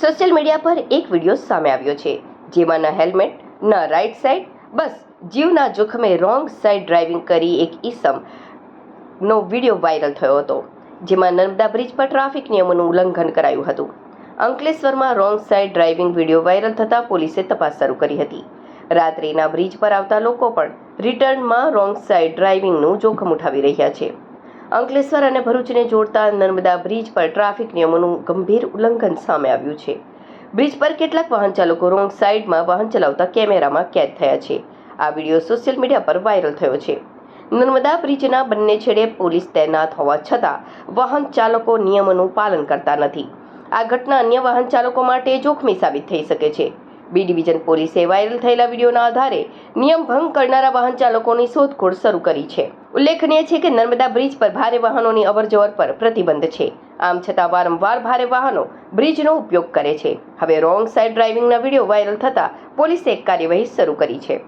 Social media પર એક video સામે આવ્યો છે, જેમાં ન હેલ્મેટ, ન રાઈટ સાઈડ બસ જીવના જોખમે રોંગ સાઈડ ડ્રાઇવિંગ કરી એક ઈસમ નો વીડિયો વાયરલ થયો હતો, જેમાં નર્મદા બ્રિજ પર ટ્રાફિક નિયમોનું ઉલ્લંઘન કરાયું હતું. અંકલેશ્વરમાં wrong side driving video viral થતાં પોલીસે તપાસ શરૂ કરી હતી. રાત્રિના બ્રિજ પર આવતા લોકો પણ રિટર્નમાં રોંગ સાઈડ ડ્રાઇવિંગનું જોખમ ઉઠાવી રહ્યા છે. અંકલેશ્વર અને ભરૂચને જોડતા નર્મદા બ્રિજ પર ટ્રાફિક નિયમોનું ગંભીર ઉલ્લંઘન સામે આવ્યું છે. બ્રિજ પર કેટલાક વાહન ચાલકો રોંગ સાઈડમાં વાહન ચલાવતા કેમેરામાં કેદ થયા છે. આ વીડિયો સોશિયલ મીડિયા પર વાયરલ થયો છે. નર્મદા બ્રિજના બંને છેડે પોલીસ તૈનાત હોવા છતાં વાહન ચાલકો નિયમોનું પાલન કરતા નથી. આ ઘટના અન્ય વાહન ચાલકો માટે જોખમી સાબિત થઈ શકે છે. બી ડિવિઝન પોલીસે વાયરલ થયેલા વિડીયોના આધારે નિયમ ભંગ કરનારા વાહન ચાલકોની શોધખોળ શરૂ કરી છે. ઉલ્લેખનીય છે કે નર્મદા બ્રિજ પર ભારે વાહનોની અવરજવર પર પ્રતિબંધ છે. આમ છતાં વારંવાર ભારે વાહનો બ્રિજનો ઉપયોગ કરે છે. હવે રોંગ સાઈડ ડ્રાઇવિંગના વીડિયો વાયરલ થતાં પોલીસે એક કાર્યવાહી શરૂ કરી છે.